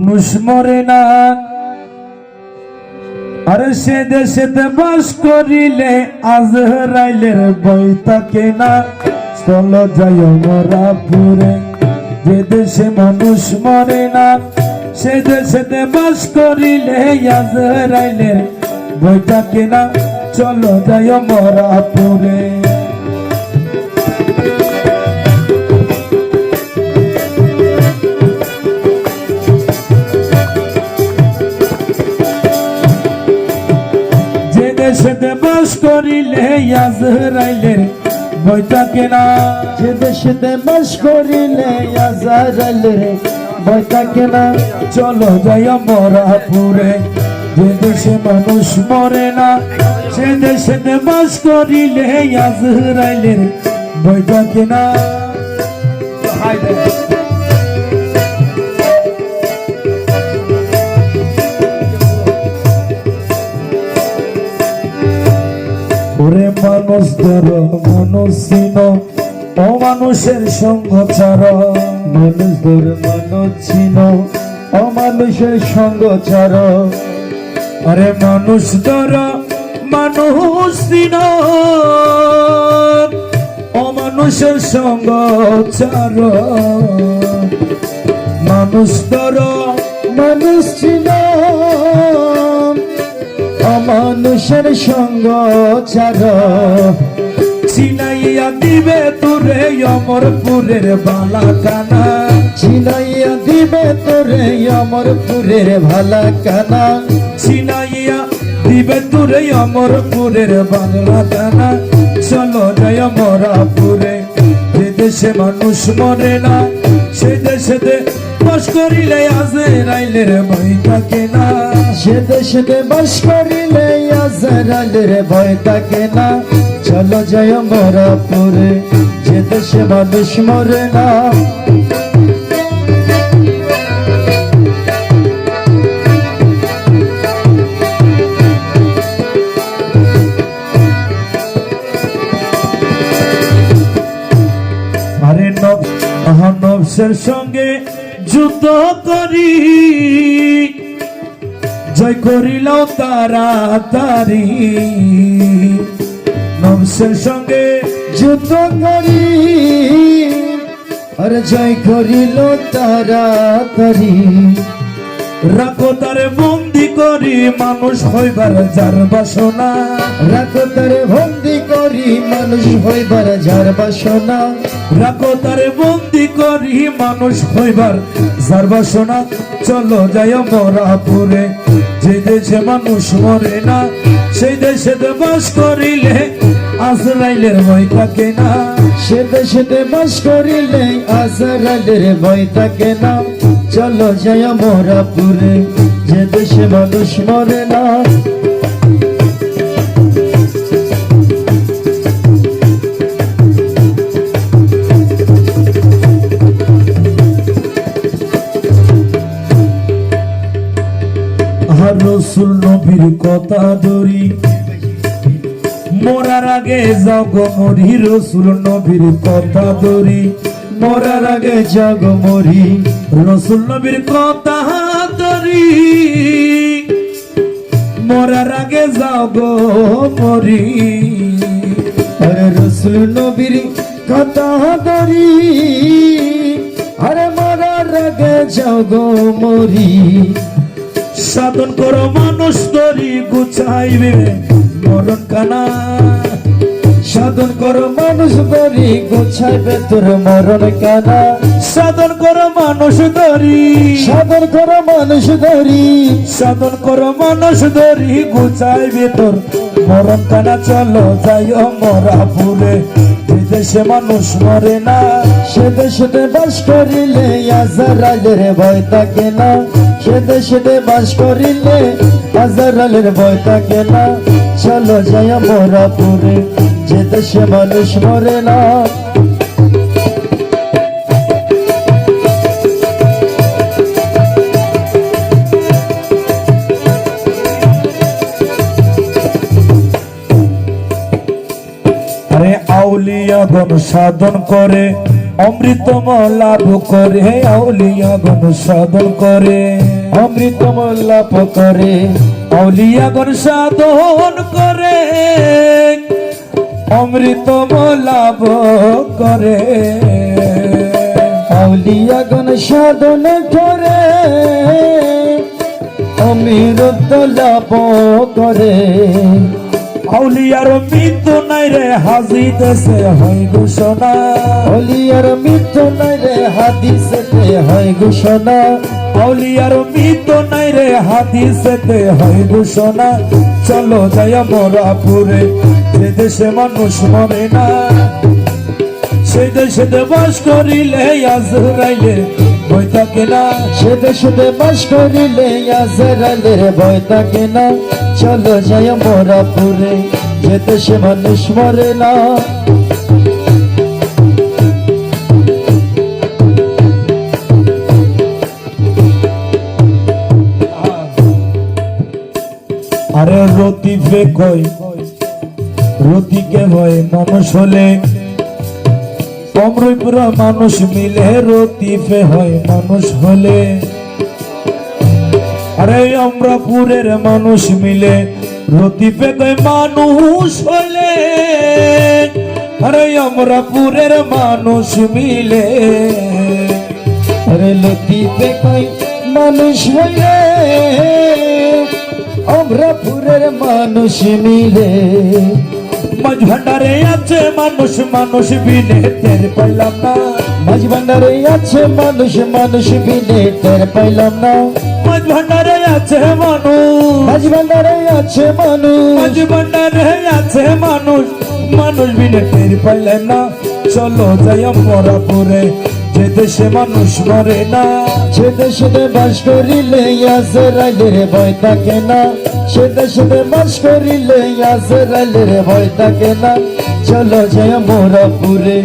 মানুষ মরে না। আর সে দেশেতে বাস করিলে আজরাইলের বই থাকে না। চল যাই মরা পুরে যে দেশে মানুষ মরে না, সে দেশেতে বাস করিলে আজরাইলের বই থাকে না। চলো যাই মরা পুরে আজরাইলের বই থাকে না। যে দেশেতে বাস করিলে আজারালে ভয় থাকে না। চলো যাই মরা পুরে যে দেশে মানুষ মরে না সে দেশেতে বাস করিলে আজরাইলের বই থাকে না। মানুষ ধর মানুষ চিন অমানুষের সঙ্গ মানুষ দূর মানুষ ছিল অমানুষের সঙ্গ আরে মানুষ ধর মানুষ চিন অমানুষের সঙ্গ মানুষ ধর ছিল অমানুষের সঙ্গ ছাড়। চিনাইয়া দিবে তোরে অমরপুরের বালাকানা চিনাইয়া দিবে তোরে অমরপুরের ভালা কানা চিনাইয়া দিবে তোরে অমরপুরের বাংলাকানা চলো জয় মরাপুরে যে দেশে মানুষ মরে না সে দেশেতে বাস করিলে আজে রাইলের বই থাকে না সে দেশে বাস করিলে আজারালের ভয় থাকে না চলো জয় মরাপুরে যে দেশে মানুষ মরে সঙ্গে যুদ্ধ করি জয় করিল তাড়াতাড়ি। নমসের সঙ্গে যুদ্ধ করি আর জয় করিল তাড়াতাড়ি। রাখো তারে বন্দি করি মানুষ হইবার যার বাসনা। রাখো তারে বন্দি করি মানুষ হইবার যার বাসনা। রাখো তারে বন্দি করি মানুষ হইবার যার বাসনা। চলো যাই মরাপুরে যে দেশে মানুষ মরে না সেই দেশে বাস করিলে আজরাইলের ভয় থাকে না। সে দেশেতে বাস করিলে আজারালের ভয় থাকে না। চলো জয় মোরাপুরে, যে দেশে মানুষ মরে না। রসুল নবীর কথা ধরি, মরার আগে যাও গো মরি, রসুল নবীর কথা ধরি। মরার আগে জগ মরি। রসুল নবীর কথা ধরি। মরার আগে যাও গো মরি। আরে রসুল নবীর কথা ধরি। আরে মরার আগে জগ মরি। সাধন করো মানুষ তরি গুছাইবে মরণ কানা। সাধন করো মানুষ ধরি গোছাইবে তোর মরণ কানা। সাধন করো মানুষ ধরি সাধন করো মানুষ ধরি সাধন করো মানুষ ধরি গুছাইবে তোর মরণ কানা। চলো যাইও মরা পুরে বিদেশে মানুষ মরে না। সে দেশে বাস করিলে আজারালের ভয় থাকে না। সে দেশে বাস করিলে আজারালের ভয় থাকে না। চলো যায় মোরাপুরে যে দেশে মানুষ মরে না। আরে আউলিয়া গণ সাধন করে অমৃতম লাভ করে, আউলিয়া গণ সাধন করে অমৃতম লাভ করে, আউলিয়া গণ সাধন করে। অমৃতম লাভ করে। আউলিয়াগণ সাধন করে। অমৃত লাভ করে। আউলিয়ার মৃত্যু নাই রে হাজি দেশে হয় ঘোষণা। অলিয়ার মৃত্যু নাই রে হাদিসেতে হয় ঘোষণা। আউলিয়ার মৃত্যু নাই রে হাদিসেতে হয় ঘোষণা। চলো যাই মরাপুরে যে দেশে মানুষ মরে না, সেই দেশে বাস করিলে আজরাইলে বই থাকে না। সে দেশে বাস করিলে আজরালের ভয় থাকে না। চলো যায় মোরাপুরে যে দেশে মানুষ মরে না। আরে রতি ফে কই? রতিকে ভয় মানুষ হলে কমরপুরা মানুষ মিলে রতি ফে হয় মানুষ হলে আরে আমরা পুরের মানুষ মিলে রতি ফে কই মানুষ হলে। আরে আমরা পুরের মানুষ মিলে। আরে লতিফে কই মানুষ হইলে আমরা পুরের মানুষ মিলে। মাঝ ভান্ডারে আছে মানুষ মানুষ বিনে টের পাইলাম না। মাঝ ভান্ডারে আছে মানুষ মানুষ বিনে টের পাইলাম না। মাঝ ভান্ডারে আছে মানুষ। মাঝ ভান্ডারে আছে মানুষ। মাঝ ভান্ডারে আছে মানুষ মানুষ বিনে টের পাইলাম না। চলো যাই মরাপুরে যে দেশে মানুষ মরে না, সে দেশে বাস করিলে আজরাইলের ভয় থাকে না। সে দেশে বাস করিলে আজরাইলের ভয় থাকে না। চলো যায় মোরাপুরে